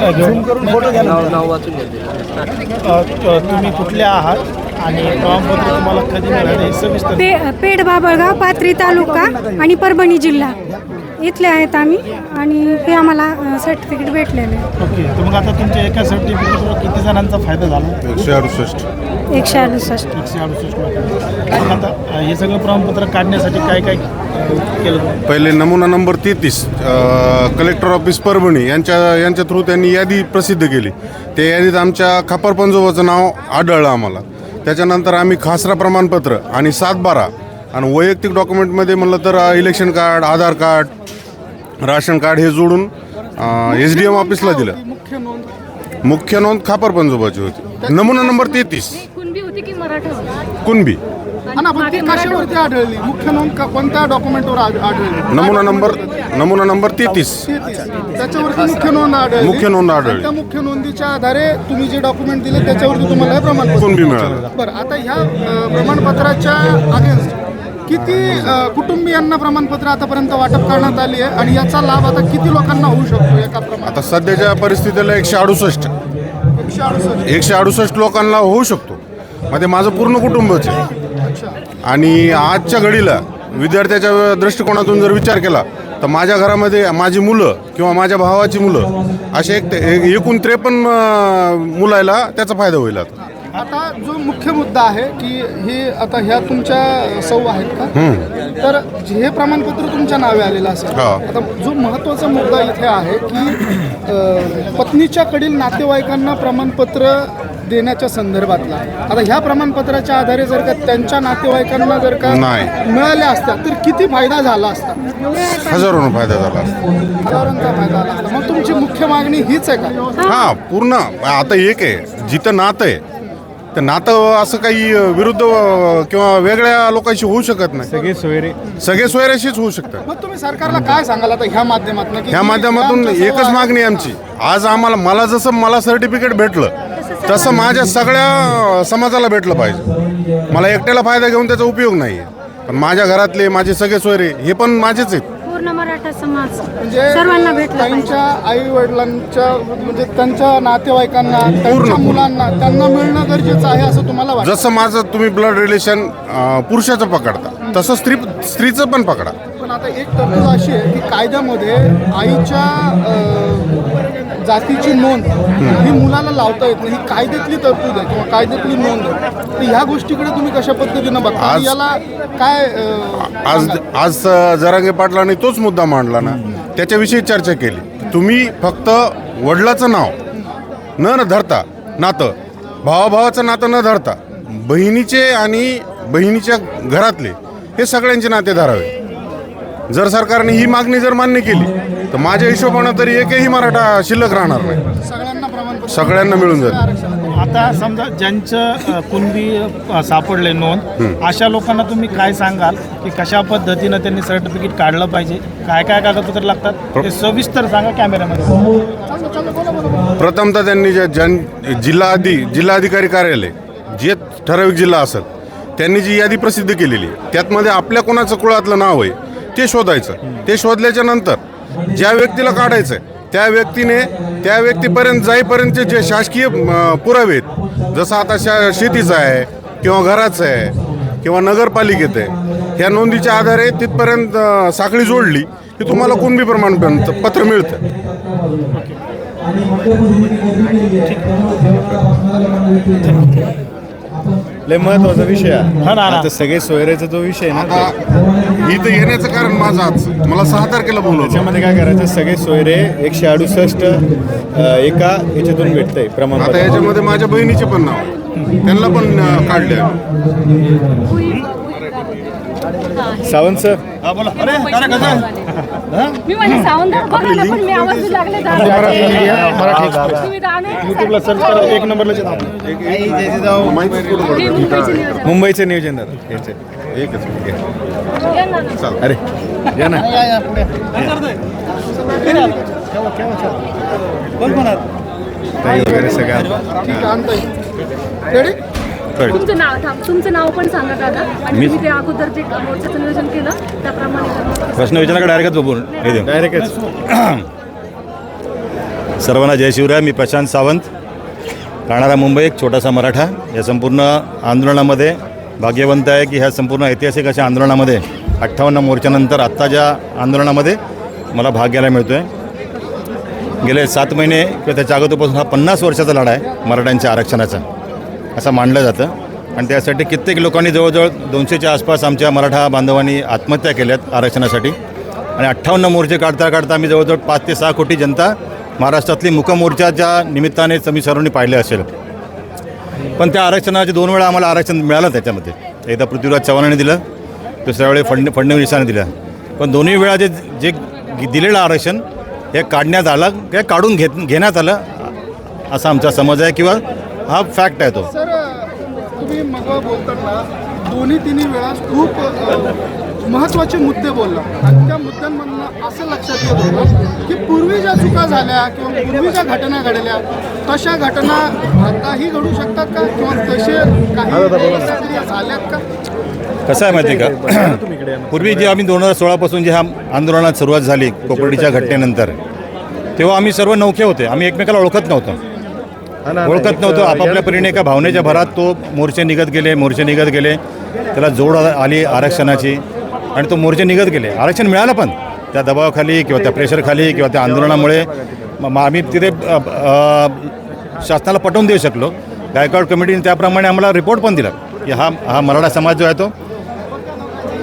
नाव वाचून तुम्ही कुठले आहात? आणि प्रमाणपत्र तुम्हाला कधी मिळालं? हे सविस्तर बाबळगाव पाथरी तालुका आणि परभणी जिल्हा. इथले आहेत आम्ही आणि हे आम्हाला सर्टिफिकेट भेटलेलं. आहे ओके तर मग आता तुमच्या एका सर्टिफिकेटवर किती जणांचा फायदा झाला? एकशे अडुसष्ट. एकशे अडुसष्ट. एकशे अडुसष्ट लोकांना मग आता अ, हे सगळं प्रमाणपत्र काढण्यासाठी काय काय अ, केलं तुम्ही? पहिले नमुना नंबर तेहतीस कलेक्टर ऑफिस परभणी यांच्या यांच्या थ्रू त्यांनी यादी प्रसिद्ध केली. त्या यादीत आमच्या खापर पंजोबाचं नाव आढळलं आम्हाला. त्याच्यानंतर आम्ही खासरा प्रमाणपत्र आणि सात बारा आणि वैयक्तिक डॉक्युमेंटमध्ये म्हणलं तर election card Aadhaar card ration card हे जोडून एस डी एम ऑफिसला दिलं. मुख्य नोंद. खापर पंजोबाची होती. नमुना नंबर तेहतीस. कुणबी होती की मराठा होती? कुणबी. हा ना पण ती कशावरती आढळली? मुख्य नोंद का- कोणत्या डॉक्युमेंटवर आढ- आढळली? नमुना नंबर नमुना नंबर तेहतीस. तेहतीस. त्याच्यावरती मुख्य नोंद आढळली. मुख्य नोंद आढळली. आणि त्या मुख्य नोंदीच्या आधारे तुम्ही जे डॉक्युमेंट दिले त्याच्यावरती तुम्हाला हे प्रमाणपत्र कुणबी मिळालं. बरं आता ह्या अ, प्रमाणपत्राच्या अगेन्स्ट किती कुटुंबियांना प्रमाणपत्र आतापर्यंत वाटप करण्यात आली आहे आणि याचा लाभ आता किती लोकांना होऊ शकतो एका प्रमाणात? आता सध्याच्या परिस्थितीला एकशे अडुसष्ट. एकशे अडुसष्ट. एकशे अडुसष्ट लोकांना होऊ शकतो. मग ते माझं पूर्ण कुटुंबच आहे. आणि आजच्या घडीला विद्यार्थ्याच्या दृष्टिकोनातून जर विचार केला तर माझ्या घरामध्ये माझी मुलं किंवा माझ्या भावाची मुलं असे एक एक- एकूण त्रेपन्न अं, मुलाला त्याचा फायदा होईल आता. आता जो मुख्य मुद्दा आहे की हे आता ह्या तुमच्या सौ आहेत का? तर हे प्रमाणपत्र तुमच्या नावे आलेलं असेल. आता जो महत्त्वाचा मुद्दा इथे आहे की पत्नीच्या कडील नातेवाईकांना प्रमाणपत्र देण्याच्या संदर्भातला. आता ह्या प्रमाणपत्राच्या आधारे जर का त्यांच्या नातेवाईकांना जर का नाही. मिळाल्या असत्या तर किती फायदा झाला असता? हजारोनं फायदा झाला फायदा झाला मग तुमची मुख्य मागणी हीच आहे का? हा पूर्ण. आता एक आहे. जिथं नातं आहे तर नातं असं काही विरुद्ध किंवा वेगळ्या लोकांशी होऊ शकत नाही. सगळे सोयरे. सगळे सोयऱ्याशीच होऊ शकतात. मग तुम्ही सरकारला काय सांगाल आता ह्या माध्यमातून की ह्या माध्यमातून एकच. मागणी आहे आमची. आज आम्हाला मला जसं मला सर्टिफिकेट भेटलं तसं माझ्या सगळ्या समाजाला भेटलं पाहिजे. मला एकट्याला फायदा घेऊन त्याचा उपयोग नाही आहे पण माझ्या घरातले माझे सगळे सोयरे हे पण माझेच आहेत. पूर्ण मराठा समाज म्हणजे सर्वांना भेटलं त्यांच्या आई वडिलांच्या म्हणजे त्यांच्या नातेवाईकांना त्यांच्या मुलांना त्यांना मिळणं गरजेचं आहे असं तुम्हाला वाटतं? जसं माझं तुम्ही ब्लड रिलेशन पुरुषाचं पकडता तसं स्त्री स्त्रीचं पण पकडा. आता एक तरतूद अशी आहे की कायद्यामध्ये आईच्या जातीची नोंद ही मुलाला लावता येत नाही. ही कायद्यातली तरतूद आहे किंवा कायद्यातली नोंद आहे. तर ह्या गोष्टीकडे तुम्ही कशा पद्धतीनं बघता? आज- याला काय अं, आज? आज जरांगे पाटलांनी तोच मुद्दा मांडला ना. त्याच्याविषयी चर्चा केली. तुम्ही फक्त वडिलाचं नाव न न धरता नातं भावाभावाचं नातं न धरता बहिणीचे आणि बहिणीच्या घरातले हे सगळ्यांचे नाते धरावे. जर सरकारने ही मागणी जर मान्य केली तर माझ्या हिशोबानं तरी एकही मराठा शिल्लक राहणार नाही. सगळ्यांना प्रमाणपत्र सगळ्यांना मिळून जाईल. आता समजा ज्यांचं कुणबी सापडले नोंद अशा लोकांना तुम्ही काय सांगाल की कशा पद्धतीनं त्यांनी सर्टिफिकेट काढलं पाहिजे? काय काय कागदपत्र लागतात? ते सविस्तर सांगा कॅमेऱ्यामध्ये. प्रथमतः त्यांनी जे जन जिल्हा अधि जिल्हाधिकारी कार्यालय जे ठराविक जिल्हा असेल त्यांनी जी यादी प्रसिद्ध केलेली आहे त्यातमध्ये आपल्या कोणाचं कुळातलं नाव आहे ते शोधायचं. ते शोधल्याच्या नंतर ज्या व्यक्तीला काढायचं आहे त्या व्यक्तीने त्या व्यक्तीपर्यंत जाईपर्यंतचे जे शासकीय पुरावे आहेत जसं आता शा शेतीचं आहे किंवा घराचं आहे किंवा नगरपालिकेत आहे ह्या नोंदीच्या आधारे तिथपर्यंत साखळी जोडली की तुम्हाला कुणबी प्रमाणपत्र पत्र मिळतं. लय महत्त्वाचा विषय आहे हा ना, ना. आता सगळे सोयऱ्याचा जो विषय आहे ना तो. आता इथं येण्याचं कारण माझं आज मला सहा तारखेला बोलवलं त्याच्यामध्ये काय करायचं सगळे सोयरे एकशे अडुसष्ट अ, एका याच्यातून भेटतंय आता प्रमाणपत्र याच्यामध्ये माझ्या बहिणीचे पण नाव आहे. त्यांना पण अं, काढले. सावंत सर मी म्हणजे सावंत बघा ना पण मी आवाज लागले युट्यूबला सर्च करा एक नंबरला हे. मुंबईचे नियोजन. दादा याचे एकच मिनिट ना. अरे या ना. वगैरे सगळ्या रेडी तुमचं नाव थांब तुमचं नाव पण सांगा दादा. आणि तुम्ही ते अगोदर जे मोर्चाचं नियोजन केलं त्याप्रमाणे करा. प्रश्न विचारा डायरेक्टच बघून डायरेक्टच. सर्वांना जय शिवराय मी प्रशांत सावंत. राहणारा मुंबई एक छोटासा मराठा. या संपूर्ण आंदोलनामध्ये भाग्यवंत आहे की ह्या संपूर्ण ऐतिहासिक अशा आंदोलनामध्ये अठ्ठावन्न मोर्चानंतर आत्ता ज्या आंदोलनामध्ये मला भाग घ्यायला मिळतो आहे गेले सात महिने किंवा त्याच्या अगोदरपासून हा पन्नास वर्षाचा लढा आहे मराठ्यांच्या आरक्षणाचा. असं मानलं जातं. आणि त्यासाठी कित्येक लोकांनी जवळजवळ दोनशेच्या आसपास आमच्या मराठा बांधवांनी आत्महत्या केल्यात आरक्षणासाठी. आणि अठ्ठावन्न मोर्चे काढता काढता आम्ही जवळजवळ पाच ते सहा कोटी जनता महाराष्ट्रातली मुकमोर्चाच्या निमित्ताने तुम्ही सर्वांनी पाहिले असेल. पण त्या आरक्षणाचे दोन वेळा आम्हाला आरक्षण मिळालं त्याच्यामध्ये. एकदा पृथ्वीराज चव्हाणांनी दिलं दुसऱ्या वेळी फडण फडणवीसाने दिलं. पण दोन्ही वेळा जे जे दिलेलं आरक्षण हे काढण्यात आलं किंवा काढून घेत घेण्यात आलं असा आमचा समज आहे किंवा हा फॅक्ट आहे तो. सर तुम्ही मग बोलताना दोन्ही तिन्ही वेळा खूप महत्त्वाचे मुद्दे बोलला. आणि त्या मुद्द्यांमधनं असं लक्षात येत होतं की पूर्वी ज्या चुका झाल्या किंवा पूर्वी ज्या घटना घडल्या तशा घटना आताही घडू शकतात का? किंवा तसे काही झाल्यात का? कसं आहे माहिती आहे का? पूर्वी जे आम्ही दोन हजार सोळापासून जे ह्या आंदोलनात सुरुवात झाली कोपर्डीच्या घटनेनंतर तेव्हा आम्ही सर्व नौखे होते. आम्ही एकमेकाला ओळखत नव्हतो. ओळखत नव्हतो. आपापल्या परीने एका भावनेच्या भरात तो मोर्चे निघत गेले मोर्चे निघत गेले. त्याला जोड आली आरक्षणाची आणि तो मोर्चे निघत गेले. आरक्षण मिळालं पण. त्या दबावाखाली किंवा त्या प्रेशरखाली किंवा त्या आंदोलनामुळे मग आम्ही तिथे शासनाला पटवून देऊ शकलो. गायकवाड कमिटीने त्याप्रमाणे आम्हाला रिपोर्ट पण दिला की हा हा मराठा समाज जो आहे तो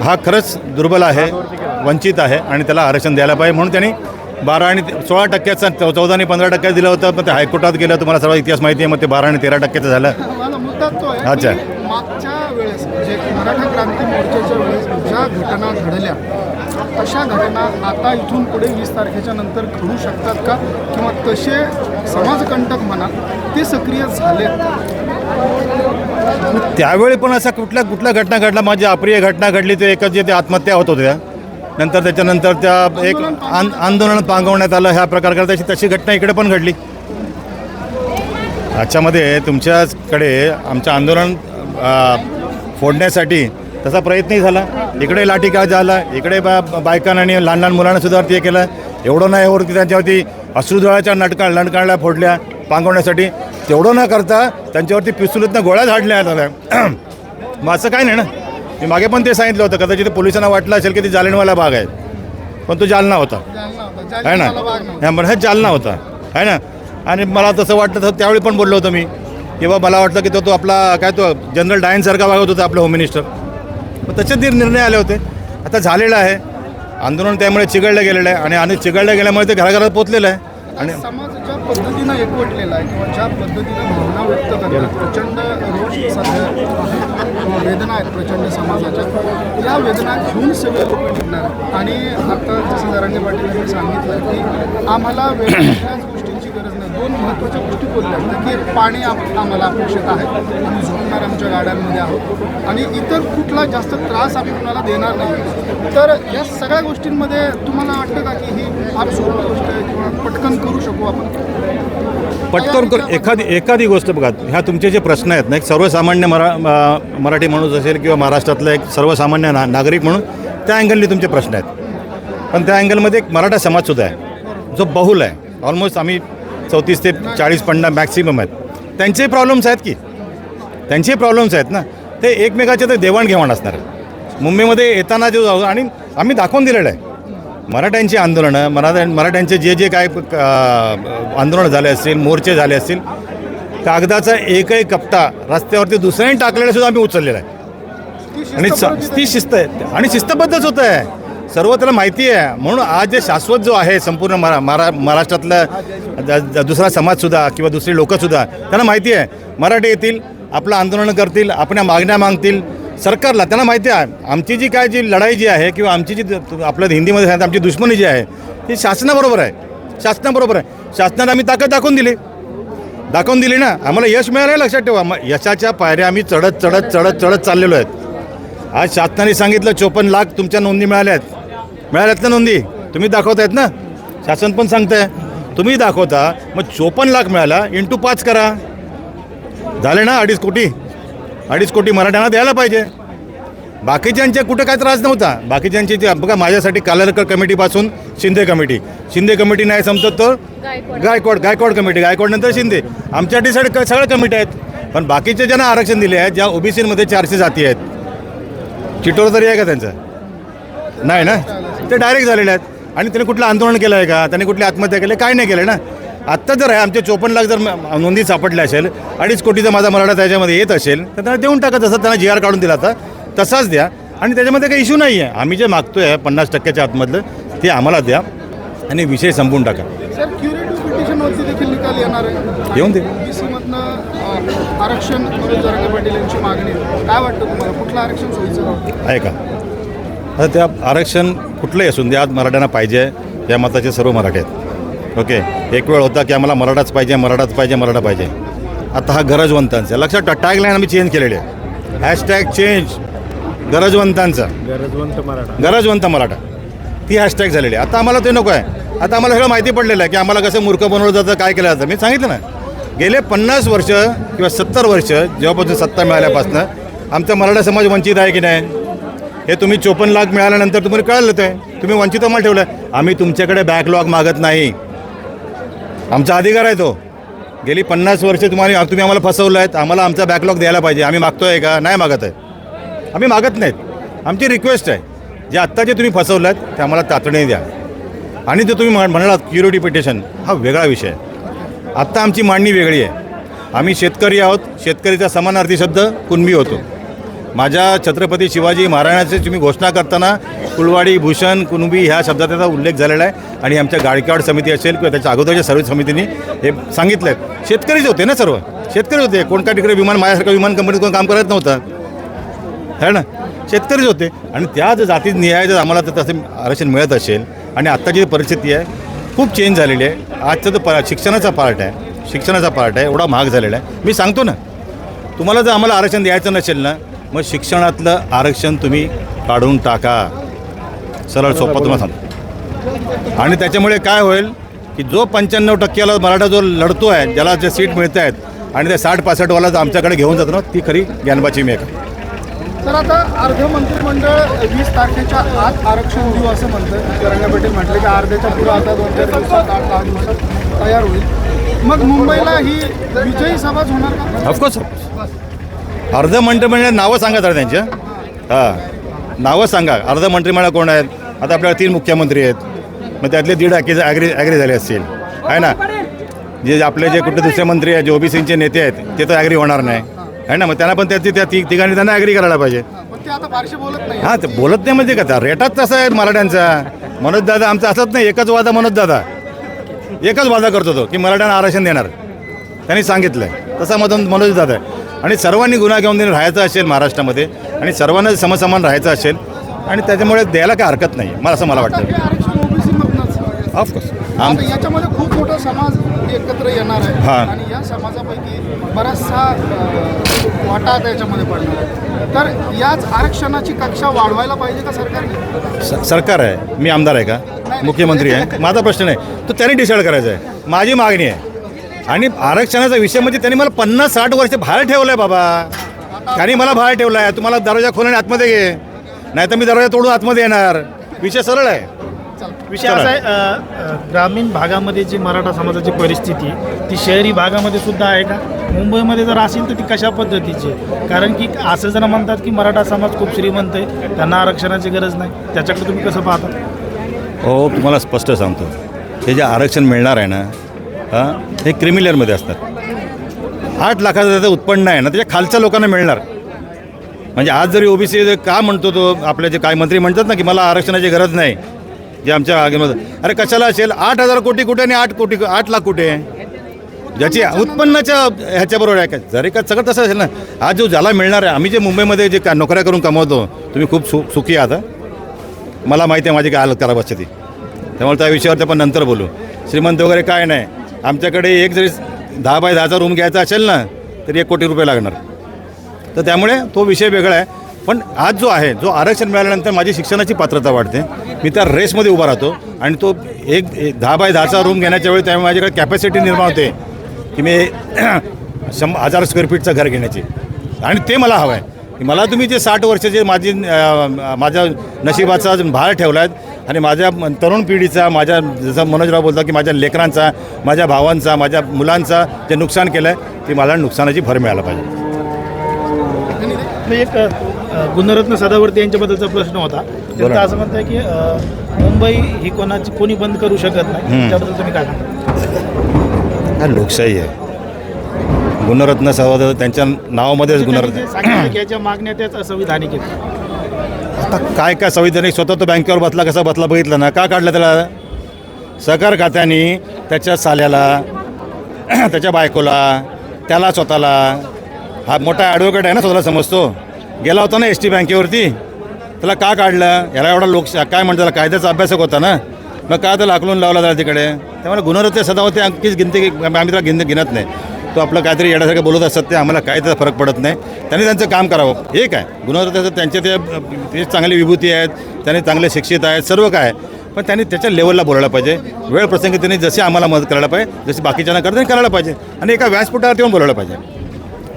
हा खरंच दुर्बल आहे वंचित आहे आणि त्याला आरक्षण द्यायला पाहिजे म्हणून त्यांनी बारा आणि सोळा टक्क्याचा चौदा आणि पंधरा टक्क्यात दिलं होतं पण ते हायकोर्टात गेलं तुम्हाला सर्व इतिहास माहिती आहे मग ते बारा आणि तेरा टक्क्याचं झालं. मला मुद्दा तो आहे अच्छा. की मागच्या वेळेस जे मराठा क्रांती मोर्चाच्या वेळेस ज्या घटना घडल्या तशा घटना आता इथून पुढे वीस तारखेच्या नंतर घडू शकतात का? किंवा तसे समाजकंटक म्हणा ते सक्रिय झालेत का? त्यावेळी पण असा कुठल्या कुठल्या घटना घडला माझी अप्रिय घटना घडली ते एकच जे ते आत्महत्या होत होत्या. नंतर त्याच्यानंतर त्या एक आन आंदोलन पांगवण्यात आलं ह्या प्रकार तशी तशी घटना इकडे पण घडली. याच्यामध्ये तुमच्याकडे आमचं आंदोलन फोडण्यासाठी तसा प्रयत्नही झाला. इकडे लाठीकाळ झाला इकडे बा बायकांना आणि लहान लहान मुलांना सुद्धा ते केलं. एवढं नाही होत की त्यांच्यावरती अश्रुधळाच्या नटका लणकाळल्या फोडल्या पांगवण्यासाठी. तेवढं न करता त्यांच्यावरती पिस्तुलीतनं गोळ्या झाडल्या जात्या. मग असं काय नाही ना. मी मागे पण ते सांगितलं होतं कदाचित पोलिसांना वाटलं असेल की ते जालिनवाला भाग आहे. पण तो जालना होता. आहे ना? नव्हता. हा हा जालना होता. आहे ना? आणि मला तसं वाटतं तर त्यावेळी पण बोललो होतो मी किंवा मला वाटलं की तो तो आपला काय तो जनरल डायनसारखा वागत होता आपला होम मिनिस्टर. मग तसे ते निर्णय आले होते. आता झालेलं आहे. आंदोलन त्यामुळे चिघळलं गेलेलं आहे आणि आणि चिघळलं गेल्यामुळे ते घराघरात पोचलेलं आहे. आणि समाज ज्या पद्धतीनं एकवटलेला आहे किंवा ज्या पद्धतीनं भावना व्यक्त करतात प्रचंड रोष सध्या वेदना आहेत प्रचंड समाजाच्या या वेदना घेऊन सगळे लोक निघणार आणि आता जसं जरांगे पाटील यांनी सांगितलं की आम्हाला वेगवेगळ्याच गोष्टींची गरज नाही. दोन महत्त्वाच्या गोष्टी बोलल्या होत्या की एक पाणी आम्हाला अपेक्षित आहे. आम्ही झोपणार आमच्या गाड्यांमध्ये आहोत. आणि इतर कुठला जास्त त्रास आम्ही कुणाला देणार नाही. तर या सगळ्या गोष्टींमध्ये तुम्हाला वाटतं का की ही फार सोपी गोष्ट आहे किंवा पटकन करू शकू आपण? पटकन कर एखादी एखादी गोष्ट बघा. ह्या तुमचे जे प्रश्न आहेत ना एक सर्वसामान्य मरा मराठी माणूस असेल किंवा महाराष्ट्रातला एक सर्वसामान्य ना नागरिक म्हणून त्या अँगलनी तुमचे प्रश्न आहेत. पण त्या अँगलमध्ये एक मराठा समाजसुद्धा आहे. जो बहुल आहे. ऑलमोस्ट आम्ही चौतीस ते चाळीस पन्नास मॅक्सिमम आहेत. त्यांचेही प्रॉब्लेम्स आहेत की? त्यांचेही प्रॉब्लेम्स आहेत ना? ते एकमेकाचे ते देवाणघेवाण असणार आहे मुंबईमध्ये येताना जो आणि आम्ही दाखवून दिलेलं आहे. मराठ्यांची आंदोलनं मराठ्या मराठ्यांचे जे जे काय आंदोलनं आंदोलन झाले असतील मोर्चे झाले असतील कागदाचा एकही कप्ता रस्त्यावरती दुसऱ्याने टाकलेला सुद्धा आम्ही उचललेला आहे. आणि स- ती शिस्त आहे. आणि शिस्तबद्धच होत आहे. सर्व त्याला माहिती आहे. म्हणून आज जे शाश्वत जो आहे संपूर्ण मरा मरा महाराष्ट्रातला ज- ज- दुसरा समाजसुद्धा किंवा दुसरी लोकंसुद्धा त्यांना माहिती आहे. मराठी येतील आपलं आंदोलन करतील आपल्या मागण्या मागतील सरकारला त्यांना माहिती आहे आमची जी काय जी लढाई जी आहे किंवा आमची जी आपल्या हिंदीमध्ये सांगतात आमची दुश्मनी जी आहे ती शासनाबरोबर आहे. शासनाबरोबर आहे. शासनाने आम्ही ताकद दाखवून दिली. दाखवून दिली ना. आम्हाला यश मिळालं आहे लक्षात ठेवा. मग यशाच्या पायऱ्या आम्ही चढत चढत चढत चढत चाललेलो आहेत. आज शासनाने सांगितलं चोपन्न लाख तुमच्या नोंदी मिळाल्या आहेत मिळाल्यात ना नोंदी? तुम्ही दाखवतायत ना? शासन पण सांगतंय. तुम्ही दाखवता मग चोपन्न लाख मिळाला इंटू पाच करा. झाले ना अडीच कोटी? अडीच कोटी मराठ्यांना द्यायला पाहिजे. बाकीच्यांच्या कुठं काय त्रास नव्हता. बाकीच्यांची जी- बघा माझ्यासाठी कालारकर कमिटीपासून शिंदे कमिटी. शिंदे कमिटी नाही समजत तर गायकवाड. गायकवाड कमिटी. गायकवाड नंतर शिंदे. आमच्यासाठी सगळं सगळ्या कमिटी आहेत. पण बाकीचे ज्यांना आरक्षण दिले आहेत ज्या ओबीसीमध्ये चारशे जाती आहेत. चिटोर तरी आहे का त्यांचं? नाही ना? ते डायरेक्ट झालेले आहेत. आणि त्यांनी कुठलं आंदोलन केलं आहे का? त्यांनी कुठली आत्महत्या केली? काय नाही केलं ना? आत्ता जर आहे आमचे चोपन्न लाख जर नोंदी सापडल्या असेल अडीच कोटीचा माझा मराठा त्याच्यामध्ये येत असेल तर त्यांना देऊन टाका जसं त्यांना जी आर काढून दिला होता तसाच द्या. आणि त्याच्यामध्ये काही इश्यू नाही आहे आम्ही जे मागतोय पन्नास टक्क्याच्या आतमधलं ते आम्हाला द्या आणि विषय संपवून टाका. आहे. येऊन दे. आरक्षण मागणी आहे. काय वाटतं तुम्हाला? कुठलं आरक्षण सोयीचं राहतं आहे का आता त्या आरक्षण कुठलंही असून द्या आज मराठ्यांना पाहिजे या मताचे सर्व मराठी आहेत. ओके एक वेळ होता की आम्हाला मराठाच पाहिजे मराठाच पाहिजे मराठा पाहिजे. आता हा गरजवंतांचा. लक्षात ठेवा टॅग लाईन आम्ही चेंज केलेली आहे हॅशटॅग चेंज गरजवंतांचा. गरजवंत मराठा. गरजवंत मराठा. ती हॅशटॅग झालेली आहे. आता आम्हाला ते नको आहे. आता आम्हाला सगळं माहिती पडलेलं आहे की आम्हाला कसं मूर्ख बनवलं जातं काय केलं जातं. मी सांगितलं ना. गेले पन्नास वर्ष किंवा सत्तर वर्ष जेव्हापासून सत्ता मिळाल्यापासून आमचा मराठा समाज वंचित आहे की नाही? हे तुम्ही चोपन्न लाख मिळाल्यानंतर तुम्हाला कळलं ते. तुम्ही वंचित आम्हाला ठेवलं. आम्ही तुमच्याकडे बॅकलॉग मागत नाही. आमचा अधिकार आहे तो. गेली पन्नास वर्ष तुम्हाला तुम्ही आम्हाला फसवलं आहेत. आम्हाला आमचा बॅकलॉग द्यायला पाहिजे. आम्ही मागतोय का? नाही मागत आहे. आम्ही मागत नाहीत. आमची रिक्वेस्ट आहे. जे आत्ता जे तुम्ही फसवलं आहेत ते आम्हाला तातडीने द्या. आणि ते तुम्ही म्हणालात क्युरिटी पिटिशन हा वेगळा विषय आहे. आत्ता आमची मांडणी वेगळी आहे. आम्ही शेतकरी आहोत. शेतकरीचा समानार्थी शब्द कुणबी होतो. माझ्या छत्रपती शिवाजी महाराजांची तुम्ही घोषणा करताना कुलवाडी भूषण कुणबी ह्या शब्दात त्याचा उल्लेख झालेला आहे. आणि आमच्या गाडीकाड समिती असेल किंवा त्याच्या अगोदरच्या सर्व समितीने हे सांगितलं आहे शेतकरीच होते ना सर्व? शेतकरी होते. कोणत्या तिकडे विमान माझ्यासारखं विमान कंपनीत कोण काम करत नव्हतं. है ना? शेतकरीच होते. आणि त्या जर जाती निहाय जर आम्हाला तर तसं आरक्षण मिळत असेल आणि आत्ताची जी परिस्थिती आहे खूप चेंज झालेली आहे. आजचं तर प शिक्षणाचा पार्ट आहे. शिक्षणाचा पार्ट आहे. एवढा महाग झालेला आहे. मी सांगतो ना. तुम्हाला जर आम्हाला आरक्षण द्यायचं नसेल ना मग शिक्षणातलं आरक्षण तुम्ही काढून टाका. सरळ सोपा तुम्हाला सांगतो. आणि त्याच्यामुळे काय होईल की जो पंच्याण्णव टक्क्याला मराठा जो लढतो आहे ज्याला जे सीट मिळत आहेत आणि ते साठ पासष्टवाला आमच्याकडे घेऊन जातो ना ती खरी ज्ञानबाची मेक आहे. तर आता अर्ध मंत्रिमंडळ वीस तारखेच्या आत आरक्षण देऊ असं म्हणतं जरांगे पाटील म्हटले की अर्ध्याच्या पुढे आता दोन चार दिवसात आठ दहा दिवसात तयार होईल. मग मुंबईला ही विजयी सभाच होणार का? ऑफकोर्स अर्ध मंत्रिमंडळ नावं सांगा तर त्यांच्या हां. नावं सांगा. अर्ध मंत्रिमंडळ कोण आहेत? आता आपल्याला तीन मुख्यमंत्री आहेत. मग त्यातले दीड ॲग्री ॲग्री ॲग्री झाले असतील. आहे ना? जे आपले जे कुठले दुसरे मंत्री आहेत जे ओबीसीचे नेते आहेत ते तर ॲग्री होणार नाही. आहे ना? मग त्यांना पण त्या त्या ति ठिकाणी त्यांना ॲग्री करायला पाहिजे. हां ते बोलत नाही म्हणजे का त्या रेटात तसं आहे मराठ्यांचा. मनोज दादा आमचा असत नाही. एकच वादा मनोज दादा. एकच वादा करतो तो की मराठ्यांना आरक्षण देणार. त्यांनी सांगितलं तसा मधून मनोज दादा आणि सर्वांनी गुन्हा घेऊन देऊन राहायचं असेल महाराष्ट्रामध्ये आणि सर्वांना समसमान राहायचं असेल आणि त्याच्यामुळे द्यायला काय हरकत नाही मला असं मला वाटतं. ऑफकोर्स आम याच्यामध्ये खूप मोठा समाज एकत्र येणार आहे. हां. आणि या समाजापैकी बराचसा वाटा आता याच्यामध्ये पडणार आहे. तर याच आरक्षणाची कक्षा वाढवायला पाहिजे का सरकारने? स- सरकार आहे. मी आमदार आहे का? मुख्यमंत्री आहे. माझा प्रश्न नाही. तो त्यांनी डिसाईड करायचा आहे. माझी मागणी आहे. आणि आरक्षणाचा विषय म्हणजे त्यांनी मला पन्नास साठ वर्ष बाहेर ठेवलं आहे बाबा. त्यांनी मला बाहेर ठेवलं आहे तुम्हाला दरवाजा खोलून आतमध्ये घे नाही तर मी दरवाजा तोडून आतमध्ये येणार. विषय सरळ आहे. विषय असा आहे ग्रामीण भागामध्ये जी मराठा समाजाची परिस्थिती ती शहरी भागामध्ये सुद्धा आहे का? मुंबईमध्ये जर असेल तर ती कशा पद्धतीची कारण की असं जण म्हणतात की मराठा समाज खूप श्रीमंत आहे त्यांना आरक्षणाची गरज नाही. त्याच्याकडे तुम्ही कसं पाहता? हो तुम्हाला स्पष्ट सांगतो. हे जे आरक्षण मिळणार आहे ना हां? हे क्रिमिलेअरमध्ये असतात. आठ लाखाचं त्याचं उत्पन्न आहे ना त्याच्या खालच्या लोकांना मिळणार. म्हणजे आज जरी ओबीसी का म्हणतो तो आपले जे काय मंत्री म्हणतात ना की मला आरक्षणाची गरज नाही जे आमच्या आगेमध्ये अरे कशाला असेल? आठ हजार कोटी कुठे आणि आठ कोटी आठ लाख कुठे? ज्याची उत्पन्नाच्या ह्याच्याबरोबर आहे का? जरी का सगळं तसं असेल ना आज जो ज्याला मिळणार आहे आम्ही जे मुंबईमध्ये जे का नोकऱ्या करून कमवतो तुम्ही खूप सु सुखी आहात मला माहिती आहे माझी काय हालत खराब असते ती. त्यामुळे त्या विषयावर आपण नंतर बोलू. श्रीमंत वगैरे काय नाही. आमच्याकडे एक जरी दहा बाय दहाचा रूम घ्यायचा असेल ना तरी एक कोटी रुपये लागणार. तर त्यामुळे तो विषय वेगळा आहे. पण आज जो आहे जो आरक्षण मिळाल्यानंतर माझी शिक्षणाची पात्रता वाढते. मी त्या रेसमध्ये उभा राहतो आणि तो एक दहा बाय दहाचा रूम घेण्याच्या वेळी त्यामुळे माझ्याकडे कॅपॅसिटी निर्माण होते की मी शं हजार स्क्वेअर फीटचं घर घेण्याची. आणि ते मला हवं आहे मला तुम्ही जे साठ वर्षाचे माझी माझ्या नशिबाचा भार ठेवला आहे आणि माझ्या तरुण पिढीचा माझ्या जसं मनोजराव बोलता की माझ्या लेकरांचा माझ्या भावांचा माझ्या मुलांचा जे नुकसान केलं आहे ते मला नुकसानाची भर मिळायला पाहिजे. एक गुणरत्न सदावर्ती यांच्याबद्दलचा प्रश्न होता. बोला. असं म्हणतं आहे की मुंबई ही कोणाची कोणी बंद करू शकत नाही. त्याबद्दल तुम्ही काय हा लोकशाही आहे. गुणरत्न सहोदर त्यांच्या नावामध्येच त्यांनी गुणरत्न याच्या मागण्या त्याच असंविधानिक आहेत. आता काय काय संविधानिक स्वतः तो बँकेवर बसला कसा बसला बघितलं ना? का काढलं त्याला? सहकार खात्याने त्याच्या साल्याला त्याच्या बायकोला त्याला स्वतःला. हा मोठा ॲडव्होकेट आहे ना स्वतःला समजतो. गेला होता ना एस टी बँकेवरती त्याला का काढलं? याला एवढा लोक काय म्हणतात त्याला? कायद्याचा अभ्यासक होता ना? मग काय त्याला अकलून लावला त्याला तिकडे? त्यामुळे गुणवत्ते सदा होते अंकीच गिनती आम्ही त्याला गिन गिनत नाही. तो आपलं काहीतरी येण्यासारखं बोलत असतात ते आम्हाला काही त्याचा फरक पडत नाही. त्यांनी त्यांचं काम करावं. हे काय त्याचं त्यांचे ते ते चांगली विभूती आहेत त्यांनी चांगले शिक्षित आहेत सर्व काय पण त्यांनी त्याच्या लेवलला बोलायला पाहिजे. वेळ प्रसंगी त्यांनी जशी आम्हाला मदत करायला पाहिजे जशी बाकीच्यांना करते करायला पाहिजे. आणि एका व्यासपीठावरती येऊन बोलायला पाहिजे.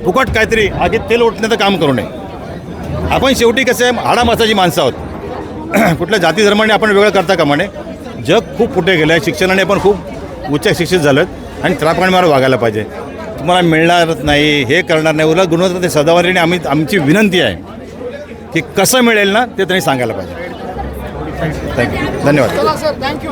फुकट काहीतरी आगीत तेल ओटण्याचं काम करू नये. आपण शेवटी कसं आहे हाडामासाची माणसं आहोत. कुठल्या जाती धर्माने आपण वेगळं करता कामा नये जग खूप पुढे गेलं आहे शिक्षणाने पण खूप उच्च शिक्षित झालं आणि त्याप्रमाणे मार वागायला पाहिजे. तुम्हाला मिळणारच नाही हे करणार नाही. उलट गुणवत्ता ते सदावरीने आम्ही आमची विनंती आहे की कसं मिळेल ना ते त्यांनी सांगायला पाहिजे. थँक्यू धन्यवाद. थँक्यू